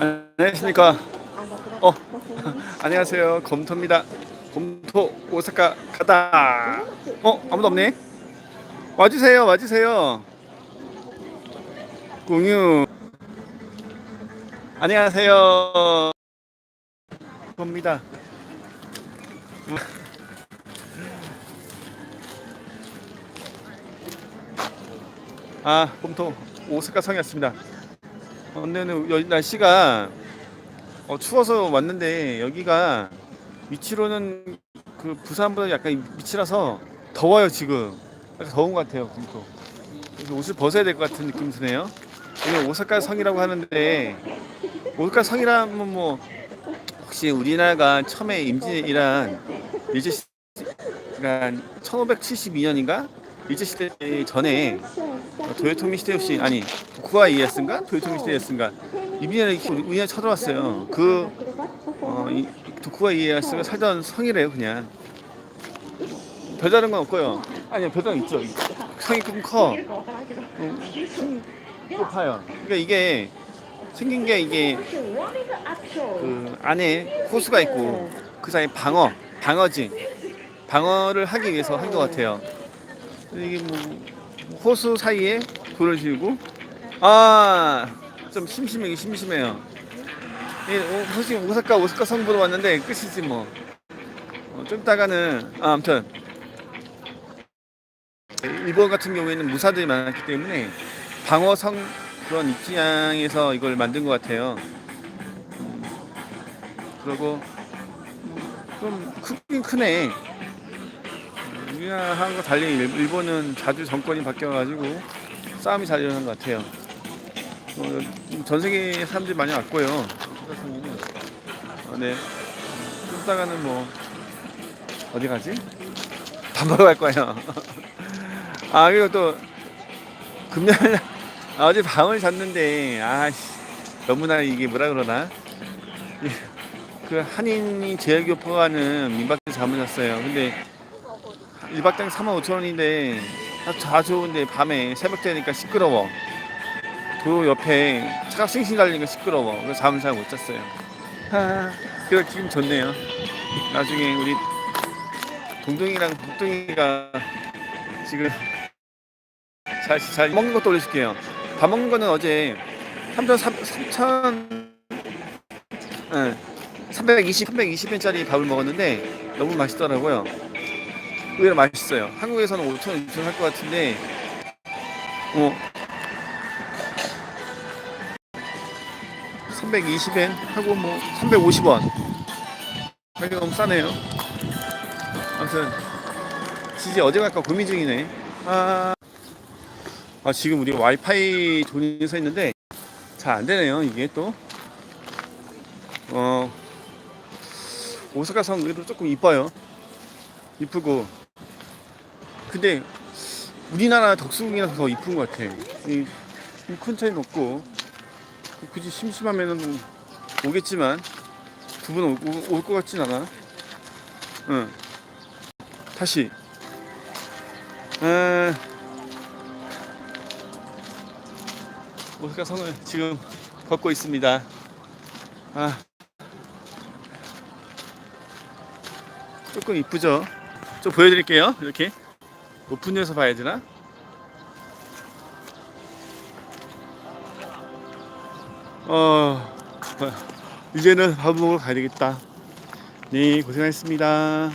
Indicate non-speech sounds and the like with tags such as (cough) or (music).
안녕하십니까. 어, 안녕하세요. 검토입니다. 검토 오사카 가다. 어, 아무도 없네. 와주세요, 와주세요. 공유. 안녕하세요. 겁니다. 아, 검토 오사카 성이었습니다. 오늘은 여- 날씨가 어, 추워서 왔는데 여기가 위치로는 그 부산보다 약간 밑이라서 더워요 지금. 더운 것 같아요 검토. 그래서 옷을 벗어야 될 것 같은 느낌이 드네요. 여기 오사카 성이라고 하는데 오사카 성이라면 뭐 혹시 우리나라가 처음에 임진이란 일제 시 그러니까 1572년인가 일제 시대 전에 도요토미 히데요시 아니 도쿠가 이에야스인가 도요토미 이렇게 우리- 우리나라 쳐들어왔어요. 그 어, 이, 도쿠가 이에야스가 살던 성이래요 그냥. 별다른 건 없고요. 아니요 별다른 거 있죠. 성이 좀 커. 음, 높아요. 그러니까 이게 생긴 게 이게 그 안에 호수가 있고 그 사이에 방어, 방어지, 방어를 하기 위해서 한 것 같아요. 이게 뭐 호수 사이에 돌을 지고 아좀 심심해 심심해요. 이 오- 오사카 오사카 성부로 왔는데 끝이지 뭐. 어, 좀 있다가는 아, 아무튼 일본 같은 경우에는 무사들이 많았기 때문에 방어성 그런 입지양에서 이걸 만든 것 같아요. 음, 그리고 좀 크긴 크네. 음, 우리나라하고 달리 일- 일본은 자주 정권이 바뀌어가지고 싸움이 잘 일어난 것 같아요. 어, 전 세계 사람들이 많이 왔고요. 어, 네. 좀 이따가는 뭐 어디 가지? 밥 먹으러 갈 거예요. (laughs) 아 그리고 또 금요일 날 아, 어제 밤을 잤는데 아씨 너무나 이게 뭐라 그러나 이- 그 한인이 제일 교포가는 민박집 잠을 잤어요. 근데 1박당 3만 5천 원인데 다 좋은데 밤에 새벽 되니까 시끄러워. 도로 옆에 차가 싱싱 달리니까 시끄러워. 그래서 잠을 잘 못 잤어요. 하, 그래 기분 좋네요. 나중에 우리 동동이랑 북동이가 지금 잘, 잘 먹는 것도 올려줄게요. 밥 먹는 거는 어제 3천 3천 예, 320 320엔짜리 밥을 먹었는데 너무 맛있더라고요. 의외로 맛있어요. 한국에서는 5천 6천 할 것 같은데 어 320엔 하고 뭐 350원 가격 너무 싸네요. 아무튼 진짜 어디 갈까 고민 중이네. 아, 아 지금 우리 와이파이 존이 서 있는데 잘 안 되네요. 이게 또 어, 오사카 성 그래도 조금 이뻐요. 이쁘고 근데 우리나라 덕수궁이라서 더 이쁜 것 같아. 이, 큰 차이는 없고 굳이 심심하면은 오겠지만 두 분 올 것 같진 않아. 응. 다시. 에... 오스카 성을 지금 걷고 있습니다. 아. 조금 이쁘죠? 좀 보여드릴게요. 이렇게. 높은 데서 봐야 되나? 어, (laughs) 이제는 밥 먹으러 가야 되겠다. 네, 고생하셨습니다.